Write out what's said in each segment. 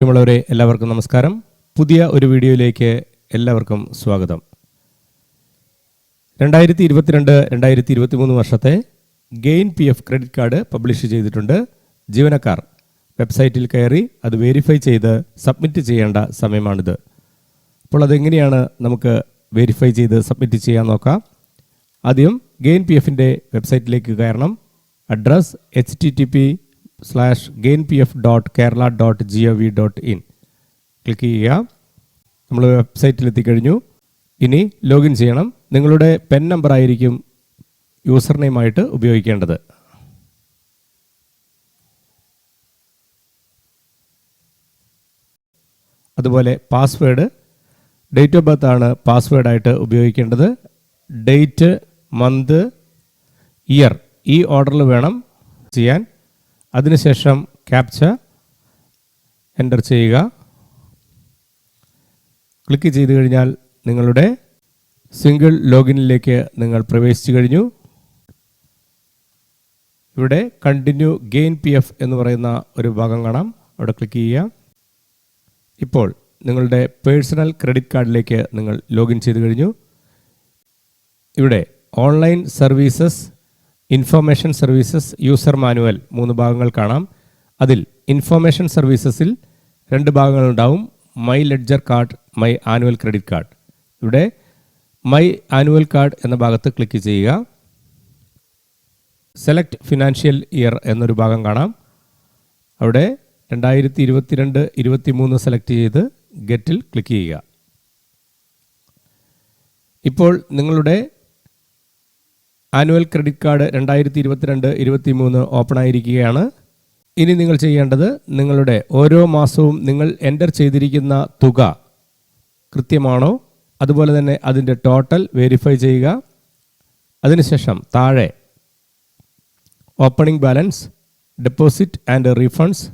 പ്രിയമുള്ളവരെ എല്ലാവർക്കും നമസ്കാരം. പുതിയ ഒരു വീഡിയോയിലേക്ക് എല്ലാവർക്കും സ്വാഗതം. രണ്ടായിരത്തി ഇരുപത്തിരണ്ട് രണ്ടായിരത്തി ഇരുപത്തി മൂന്ന് വർഷത്തെ gain P F credit card publish ചെയ്തിട്ടുണ്ട് ജീവനക്കാർ. വെബ്സൈറ്റിൽ കയറി അത് വെരിഫൈ ചെയ്ത് സബ്മിറ്റ് ചെയ്യേണ്ട സമയമാണിത്. അപ്പോൾ അതെങ്ങനെയാണ് നമുക്ക് വെരിഫൈ ചെയ്ത് സബ്മിറ്റ് ചെയ്യാൻ നോക്കാം. ആദ്യം ഗെയിൻ പി എഫിന്റെ വെബ്സൈറ്റിലേക്ക് കയറണം. Address H T T P slash gain P F dot Kerala dot G O V dot in click ചെയ്യുക നമ്മൾ വെബ്സൈറ്റിൽ എത്തിക്കഴിഞ്ഞു. ഇനി ലോഗിൻ ചെയ്യണം. നിങ്ങളുടെ പെൻ നമ്പർ ആയിരിക്കും യൂസർ നെയിമായിട്ട് ഉപയോഗിക്കേണ്ടത്. അതുപോലെ പാസ്വേഡ് ഡേറ്റ് ഓഫ് ബർത്ത് ആണ് പാസ്വേഡായിട്ട് ഉപയോഗിക്കേണ്ടത്. ഡേറ്റ് മന്ത് ഇയർ ഈ ഓർഡറിൽ വേണം ചെയ്യാൻ. അതിനുശേഷം ക്യാപ്ച എന്റർ ചെയ്യുക. ക്ലിക്ക് ചെയ്ത് കഴിഞ്ഞാൽ നിങ്ങളുടെ സിംഗിൾ ലോഗിനിലേക്ക് നിങ്ങൾ പ്രവേശിച്ചു കഴിഞ്ഞു. ഇവിടെ കണ്ടിന്യൂ ഗെയിൻ പി എഫ് എന്ന് പറയുന്ന ഒരു ഭാഗം കാണാം. അവിടെ ക്ലിക്ക് ചെയ്യുക. ഇപ്പോൾ നിങ്ങളുടെ പേഴ്സണൽ ക്രെഡിറ്റ് കാർഡിലേക്ക് നിങ്ങൾ ലോഗിൻ ചെയ്ത് കഴിഞ്ഞു. ഇവിടെ online services information services user manual മൂന്ന് ഭാഗങ്ങൾ കാണാം. അതിൽ ഇൻഫർമേഷൻ സർവീസസിൽ രണ്ട് ഭാഗങ്ങളുണ്ടാവും. My ledger card my annual credit card ഇവിടെ മൈ ആനുവൽ കാർഡ് എന്ന ഭാഗത്ത് ക്ലിക്ക് ചെയ്യുക. സെലക്ട് ഫിനാൻഷ്യൽ ഇയർ എന്നൊരു ഭാഗം കാണാം. അവിടെ രണ്ടായിരത്തി ഇരുപത്തിരണ്ട് ഇരുപത്തി മൂന്ന് സെലക്ട് ചെയ്ത് ഗെറ്റിൽ ക്ലിക്ക് ചെയ്യുക. ഇപ്പോൾ നിങ്ങളുടെ ആനുവൽ ക്രെഡിറ്റ് കാർഡ് രണ്ടായിരത്തി ഇരുപത്തിരണ്ട് ഓപ്പൺ ആയിരിക്കുകയാണ് ഇനി നിങ്ങൾ ചെയ്യേണ്ടത് നിങ്ങളുടെ ഓരോ മാസവും നിങ്ങൾ എന്റർ ചെയ്തിരിക്കുന്ന തുക കൃത്യമാണോ? അതുപോലെ തന്നെ അതിന്റെ ടോട്ടൽ വെരിഫൈ ചെയ്യുക. അതിനുശേഷം താഴെ opening balance deposit and refunds.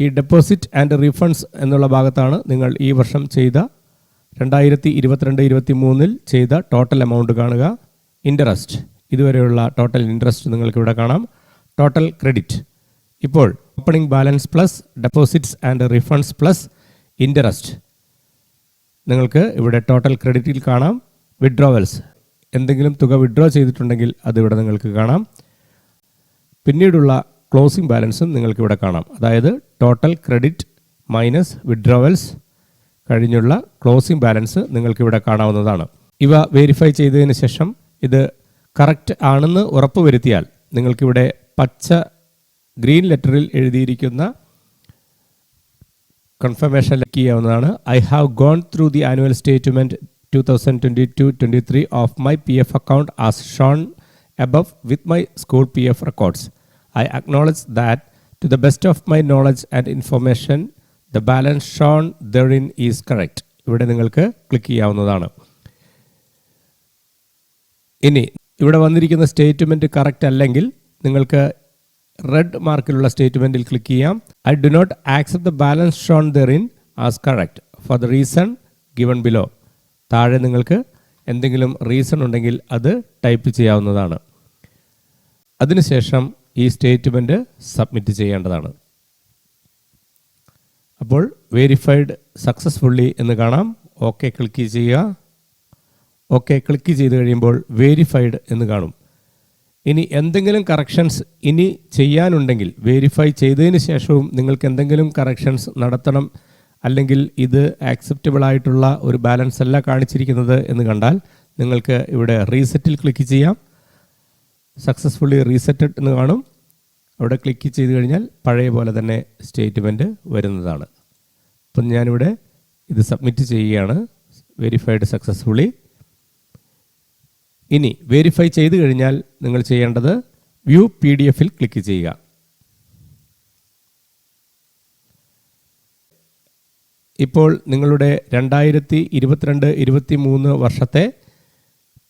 ഈ ഡെപ്പോസിറ്റ് ആൻഡ് റീഫണ്ട്സ് എന്നുള്ള ഭാഗത്താണ് നിങ്ങൾ ഈ വർഷം ചെയ്ത രണ്ടായിരത്തി ഇരുപത്തിരണ്ട് ഇരുപത്തി മൂന്നിൽ ചെയ്ത ടോട്ടൽ എമൗണ്ട് കാണുക. ഇൻട്രസ്റ്റ് ഇതുവരെയുള്ള ടോട്ടൽ ഇൻട്രസ്റ്റ് നിങ്ങൾക്ക് ഇവിടെ കാണാം. ടോട്ടൽ ക്രെഡിറ്റ് ഇപ്പോൾ opening balance plus deposits and refunds plus interest നിങ്ങൾക്ക് ഇവിടെ ടോട്ടൽ ക്രെഡിറ്റിൽ കാണാം. വിഡ്രോവൽസ് എന്തെങ്കിലും തുക വിഡ്രോ ചെയ്തിട്ടുണ്ടെങ്കിൽ അത് ഇവിടെ നിങ്ങൾക്ക് കാണാം. പിന്നീടുള്ള ക്ലോസിംഗ് ബാലൻസും നിങ്ങൾക്കിവിടെ കാണാം. അതായത് ടോട്ടൽ ക്രെഡിറ്റ് മൈനസ് വിഡ്രോവൽസ് കഴിഞ്ഞുള്ള ക്ലോസിംഗ് ബാലൻസ് നിങ്ങൾക്കിവിടെ കാണാവുന്നതാണ്. ഇവ വെരിഫൈ ചെയ്തതിന് ശേഷം ഇത് കറക്റ്റ് ആണെന്ന് ഉറപ്പുവരുത്തിയാൽ നിങ്ങൾക്കിവിടെ പച്ച ഗ്രീൻ ലെറ്ററിൽ എഴുതിയിരിക്കുന്ന കൺഫർമേഷൻ ലക്ക് ചെയ്യാവുന്നതാണ്. I have gone through the annual statement two thousand twenty two twenty three of my P F account as shown above above with my F PF records. I acknowledge that to the best of my knowledge and information, the balance shown therein is correct ഇവിടെ നിങ്ങൾക്ക് click ചെയ്യാവുന്നതാണ്. ഇനി ഇവിടെ വന്നിരിക്കുന്ന statement correct അല്ലെങ്കിൽ നിങ്ങൾക്ക് red മാർക്കിലുള്ള സ്റ്റേറ്റ്മെന്റിൽ ക്ലിക്ക് ചെയ്യാം. I do not accept the balance shown therein as correct. For the reason given below. താഴെ നിങ്ങൾക്ക് എന്തെങ്കിലും റീസൺ ഉണ്ടെങ്കിൽ അത് ടൈപ്പ് ചെയ്യാവുന്നതാണ്. അതിനുശേഷം ഈ സ്റ്റേറ്റ്മെന്റ് സബ്മിറ്റ് ചെയ്യേണ്ടതാണ്. അപ്പോൾ വെരിഫൈഡ് സക്സസ്ഫുള്ളി എന്ന് കാണാം. ഓക്കെ ക്ലിക്ക് ചെയ്യുക. ഓക്കെ ക്ലിക്ക് ചെയ്ത് കഴിയുമ്പോൾ വേരിഫൈഡ് എന്ന് കാണും. ഇനി എന്തെങ്കിലും കറക്ഷൻസ് ഇനി ചെയ്യാനുണ്ടെങ്കിൽ വേരിഫൈ ചെയ്തതിന് ശേഷവും നിങ്ങൾക്ക് എന്തെങ്കിലും കറക്ഷൻസ് നടത്തണം അല്ലെങ്കിൽ ഇത് ആക്സെപ്റ്റബിൾ ആയിട്ടുള്ള ഒരു ബാലൻസ് അല്ല കാണിച്ചിരിക്കുന്നത് എന്ന് കണ്ടാൽ നിങ്ങൾക്ക് ഇവിടെ റീസെറ്റിൽ ക്ലിക്ക് ചെയ്യാം. സക്സസ്ഫുള്ളി റീസെറ്റഡ് എന്ന് കാണും. അവിടെ ക്ലിക്ക് ചെയ്ത് കഴിഞ്ഞാൽ പഴയ പോലെ തന്നെ സ്റ്റേറ്റ്മെന്റ് വരുന്നതാണ്. അപ്പം ഞാനിവിടെ ഇത് സബ്മിറ്റ് ചെയ്യുകയാണ്. വെരിഫൈഡ് സക്സസ്ഫുള്ളി ഇനി വെരിഫൈ ചെയ്ത് കഴിഞ്ഞാൽ നിങ്ങൾ ചെയ്യേണ്ടത് വ്യൂ പി ഡി എഫിൽ ക്ലിക്ക് ചെയ്യുക. ഇപ്പോൾ നിങ്ങളുടെ രണ്ടായിരത്തി ഇരുപത്തിരണ്ട് ഇരുപത്തി മൂന്ന് വർഷത്തെ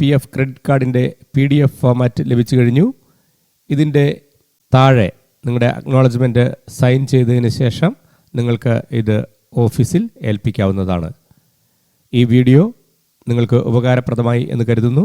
പി എഫ് ക്രെഡിറ്റ് കാർഡിന്റെ പി ഡി എഫ് ഫോമാറ്റ് ലഭിച്ചു കഴിഞ്ഞു. ഇതിന്റെ താഴെ നിങ്ങളുടെ അക്നോളജ്മെന്റ് സൈൻ ചെയ്തതിന് ശേഷം നിങ്ങൾക്ക് ഇത് ഓഫീസിൽ ഏൽപ്പിക്കാവുന്നതാണ്. ഈ വീഡിയോ നിങ്ങൾക്ക് ഉപകാരപ്രദമായി എന്ന് കരുതുന്നു.